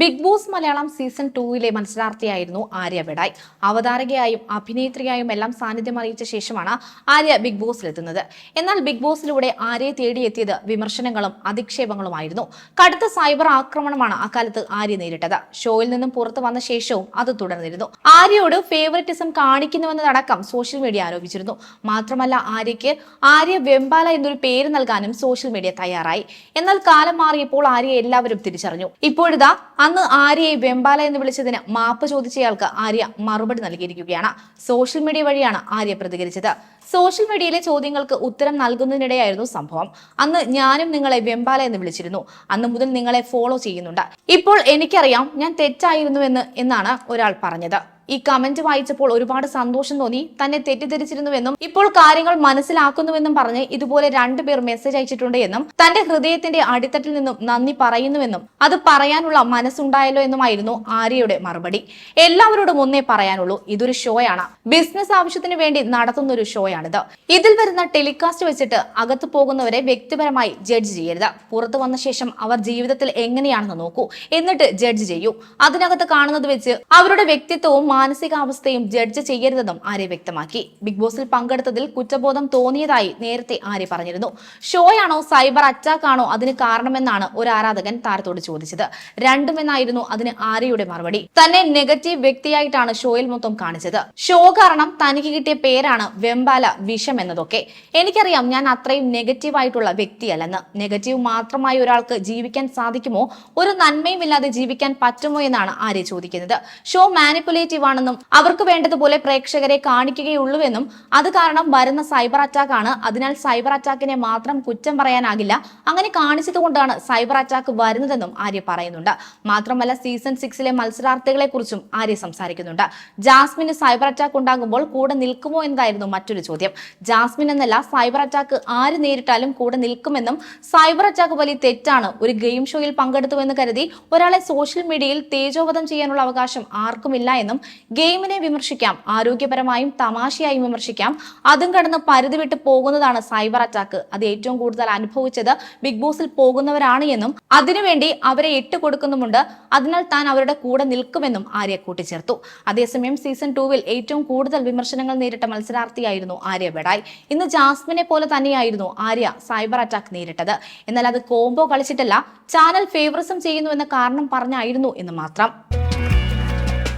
Big boss Malayalam season ടൂവിലെ മത്സരാർത്ഥിയായിരുന്നു ആര്യ ബെഡായ് അവതാരകയായും അഭിനേത്രിയായും എല്ലാം സാന്നിധ്യം അറിയിച്ച ശേഷമാണ് ആര്യ ബിഗ് ബോസിലെത്തുന്നത്. എന്നാൽ ബിഗ് ബോസിലൂടെ ആര്യയെ തേടിയെത്തിയത് വിമർശനങ്ങളും അധിക്ഷേപങ്ങളുമായിരുന്നു. കടുത്ത സൈബർ ആക്രമണമാണ് അക്കാലത്ത് ആര്യ നേരിട്ടത്. ഷോയിൽ നിന്നും പുറത്തു വന്ന ശേഷവും അത് തുടർന്നിരുന്നു. ആര്യയോട് ഫേവറിറ്റിസം കാണിക്കുന്നുവെന്നതടക്കം സോഷ്യൽ മീഡിയ ആരോപിച്ചിരുന്നു. മാത്രമല്ല ആര്യയ്ക്ക് ആര്യ വെമ്പാല എന്നൊരു പേര് നൽകാനും സോഷ്യൽ മീഡിയ തയ്യാറായി. എന്നാൽ കാലം മാറിയപ്പോൾ ആര്യ എല്ലാവരും തിരിച്ചറിഞ്ഞു. ഇപ്പോഴിതാ അന്ന് ആര്യയെ വെമ്പാല എന്ന് വിളിച്ചതിന് മാപ്പ് ചോദിച്ചയാൾക്ക് ആര്യ മറുപടി നൽകിയിരിക്കുകയാണ്. സോഷ്യൽ മീഡിയ വഴിയാണ് ആര്യ പ്രതികരിച്ചത്. സോഷ്യൽ മീഡിയയിലെ ചോദ്യങ്ങൾക്ക് ഉത്തരം നൽകുന്നതിനിടെയായിരുന്നു സംഭവം. അന്ന് ഞാനും നിങ്ങളെ വെമ്പാല എന്ന് വിളിച്ചിരുന്നു. അന്ന് മുതൽ നിങ്ങളെ ഫോളോ ചെയ്യുന്നുണ്ട്. ഇപ്പോൾ എനിക്കറിയാം ഞാൻ തെറ്റായിരുന്നുവെന്ന് എന്നാണ് ഒരാൾ പറഞ്ഞത്. ഈ കമന്റ് വായിച്ചപ്പോൾ ഒരുപാട് സന്തോഷം തോന്നി. തന്നെ തെറ്റിദ്ധരിച്ചിരുന്നുവെന്നും ഇപ്പോൾ കാര്യങ്ങൾ മനസ്സിലാക്കുന്നുവെന്നും പറഞ്ഞ് ഇതുപോലെ രണ്ടുപേർ മെസ്സേജ് അയച്ചിട്ടുണ്ട് എന്നും തന്റെ ഹൃദയത്തിന്റെ അടിത്തട്ടിൽ നിന്നും നന്ദി പറയുന്നുവെന്നും അത് പറയാനുള്ള മനസ്സുണ്ടായല്ലോ എന്നുമായിരുന്നു ആര്യയുടെ മറുപടി. എല്ലാവരോടും ഒന്നേ പറയാനുള്ളൂ ഇതൊരു ഷോയാണ് ബിസിനസ് ആവശ്യത്തിന് വേണ്ടി നടത്തുന്ന ഒരു ഷോയാണിത് ഇതിൽ വരുന്ന ടെലികാസ്റ്റ് വെച്ചിട്ട് അകത്തു പോകുന്നവരെ വ്യക്തിപരമായി ജഡ്ജ് ചെയ്യരുത്. പുറത്തു വന്ന ശേഷം അവർ ജീവിതത്തിൽ എങ്ങനെയാണെന്ന് നോക്കൂ. എന്നിട്ട് ജഡ്ജ് ചെയ്യൂ. അതിനകത്ത് കാണുന്നത് വെച്ച് അവരുടെ വ്യക്തിത്വവും മാനസികാവസ്ഥയും ജഡ്ജ് ചെയ്യരുതെന്നും ആര്യ വ്യക്തമാക്കി. ബിഗ് ബോസിൽ പങ്കെടുത്തതിൽ കുറ്റബോധം തോന്നിയതായി നേരത്തെ ആര്യ പറഞ്ഞിരുന്നു. ഷോയാണോ സൈബർ അറ്റാക്ക് ആണോ അതിന് കാരണമെന്നാണ് ഒരു ആരാധകൻ താരത്തോട് ചോദിച്ചത്. രണ്ടുമെന്നായിരുന്നു അതിന് ആര്യയുടെ മറുപടി. തന്നെ നെഗറ്റീവ് വ്യക്തിയായിട്ടാണ് ഷോയിൽ മൊത്തം കാണിച്ചത്. ഷോ കാരണം തനിക്ക് കിട്ടിയ പേരാണ് വെമ്പാല വിഷം എന്നതൊക്കെ. എനിക്കറിയാം ഞാൻ അത്രയും നെഗറ്റീവ് ആയിട്ടുള്ള വ്യക്തിയല്ലെന്ന്. നെഗറ്റീവ് മാത്രമായി ഒരാൾക്ക് ജീവിക്കാൻ സാധിക്കുമോ? ഒരു നന്മയും ഇല്ലാതെ ജീവിക്കാൻ പറ്റുമോ എന്നാണ് ആര്യ ചോദിക്കുന്നത്. ഷോ മാനിപ്പുലേറ്റീവ് ആണെന്നും അവർക്ക് വേണ്ടതുപോലെ പ്രേക്ഷകരെ കാണിക്കുകയുള്ളൂവെന്നും അത് കാരണം വരുന്ന സൈബർ അറ്റാക്ക് ആണ് അതിനാൽ സൈബർ അറ്റാക്കിനെ മാത്രം കുറ്റം പറയാനാകില്ല. അങ്ങനെ കാണിച്ചതുകൊണ്ടാണ് സൈബർ അറ്റാക്ക് വരുന്നതെന്നും ആര്യ പറയുന്നുണ്ട്. മാത്രമല്ല സീസൺ സിക്സിലെ മത്സരാർത്ഥികളെ കുറിച്ചും ആര്യ സംസാരിക്കുന്നുണ്ട്. ജാസ്മിന് സൈബർ അറ്റാക്ക് ഉണ്ടാകുമ്പോൾ കൂടെ നിൽക്കുമോ എന്നതായിരുന്നു മറ്റൊരു ചോദ്യം. ജാസ്മിൻ എന്നല്ല സൈബർ അറ്റാക്ക് ആര് നേരിട്ടാലും കൂടെ നിൽക്കുമെന്നും സൈബർ അറ്റാക്ക് വലിയ തെറ്റാണ്. ഒരു ഗെയിം ഷോയിൽ പങ്കെടുത്തുവെന്ന് കരുതി ഒരാളെ സോഷ്യൽ മീഡിയയിൽ തേജോവധം ചെയ്യാനുള്ള അവകാശം ആർക്കുമില്ല എന്നും ഗെയിമിനെ വിമർശിക്കാം ആരോഗ്യപരമായും തമാശയായും വിമർശിക്കാം. അതും കടന്ന് പരിധി വിട്ട് പോകുന്നതാണ് സൈബർ അറ്റാക്ക്. അത് ഏറ്റവും കൂടുതൽ അനുഭവിച്ചത് ബിഗ് ബോസിൽ പോകുന്നവരാണ് എന്നും അതിനുവേണ്ടി അവരെ ഇട്ടുകൊടുക്കുന്നുമുണ്ട് അതിനാൽ താൻ അവരുടെ കൂടെ നിൽക്കുമെന്നും ആര്യ കൂട്ടിച്ചേർത്തു. അതേസമയം സീസൺ ടൂവിൽ ഏറ്റവും കൂടുതൽ വിമർശനങ്ങൾ നേരിട്ട മത്സരാർത്ഥിയായിരുന്നു ആര്യ ബെഡായ്. ഇന്ന് ജാസ്മിനെ പോലെ തന്നെയായിരുന്നു ആര്യ സൈബർ അറ്റാക്ക് നേരിട്ടത്. എന്നാൽ അത് കോംബോ കളിച്ചിട്ടല്ല ചാനൽ ഫേവറിസം ചെയ്യുന്നു എന്ന കാരണം പറഞ്ഞായിരുന്നു എന്ന് മാത്രം.